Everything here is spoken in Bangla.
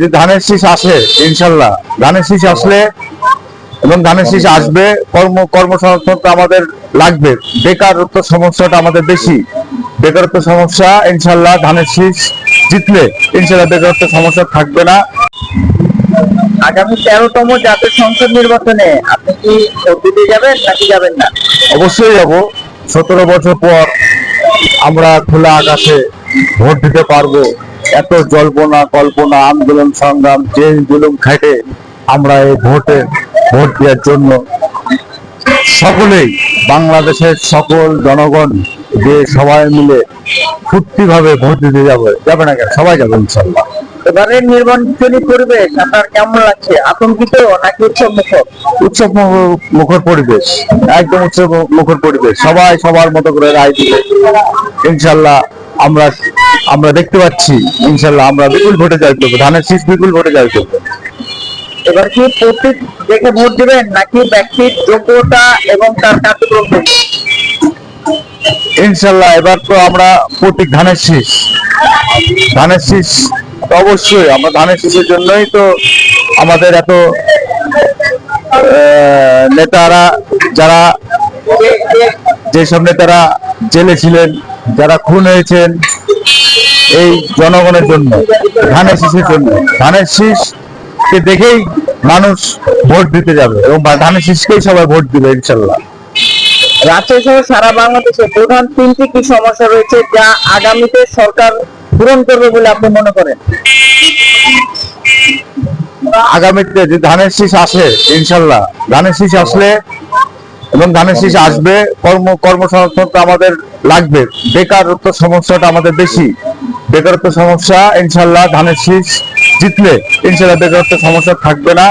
যে ধানের শীষ আসে ইনশাল্লাহ। ধানের শীষ আসলে এবং ধানের শীষ আসবে কর্ম কর্মসংস্থান তো আমাদের লাগবে। বেকারত্ব সমস্যাটা আমাদের বেশি। বেকারত্ব সমস্যা ইনশাল্লাহ ধানের শীষ জিতলে ইনশাল্লাহ বেকারত্ব সমস্যা থাকবে না। আগামী তেরোতম জাতীয় সংসদ নির্বাচনে আপনি কি দিতে যাবেন নাকি যাবেন না? অবশ্যই যাব। সতেরো বছর পর আমরা খোলা আকাশে ভোট দিতে পারব। এত জল্পনা কল্পনা আন্দোলন সংগ্রাম জেল জুলুম খাটে আমরা এই ভোটে ভোট দেওয়ার জন্য সকলেই বাংলাদেশের সকল জনগণ যে সবাই মিলে ফুর্তি ভাবে ভোট দিতে যাবে যাবে না কেন? সবাই যাবে ইনশাল্লাহ। এবারের নির্বাচনী পরিবেশ? আপনার কেমন লাগছে? আতঙ্কিত নাকি উৎসব মুখর উৎসব মুখর পরিবেশ একদম উৎসব মুখর পরিবেশ। সবাই সবার মতো করে রায় দিবে। ইনশাল্লাহ আমরা আমরা দেখতে পাচ্ছি ইনশাল্লাহ আমরা বিপুল ভোটে জয় করব। ধানের শীষ বিপুল ভোটে জয় করব। এবার কি প্রতীক দেখে ভোট দিবেন নাকি ব্যক্তির যোগ্যতা এবং তার কার্যক্রম ইনশাল্লাহ এবার তো আমরা প্রতীক ধানের শীষ। ধানের শীষ অবশ্যই আমরা ধানের শীষের জন্যই তো আমাদের এত নেতারা যারা যেসব নেতারা জেলে ছিলেন যারা খুন হয়েছেন এই জনগণের জন্য ধানের শীষের জন্য। ধানের শীষকে দেখেই মানুষ ভোট দিতে যাবে এবং ধানের শীষকেই সবাই ভোট দিবে ইনশাল্লাহ। রাজশাহী সহ সারা বাংলাদেশে প্রধান তিনটি কি সমস্যা রয়েছে যা আগামীতে সরকার পূরণ করবে বলে আপনি মনে করেন? আগামীতে যে ধানের শীষ আসে ইনশাল্লাহ ধানের শীষ আসলে এবং ধানের শীষ আসবে কর্ম কর্মসংস্থান তো আমাদের লাগবে। বেকারত্ব সমস্যাটা আমাদের বেশি। বেকারত্ব সমস্যা ইনশাল্লাহ ধানের শীষ জিতলে। ইনশাল্লাহ বেকারত্ব সমস্যা থাকবে না।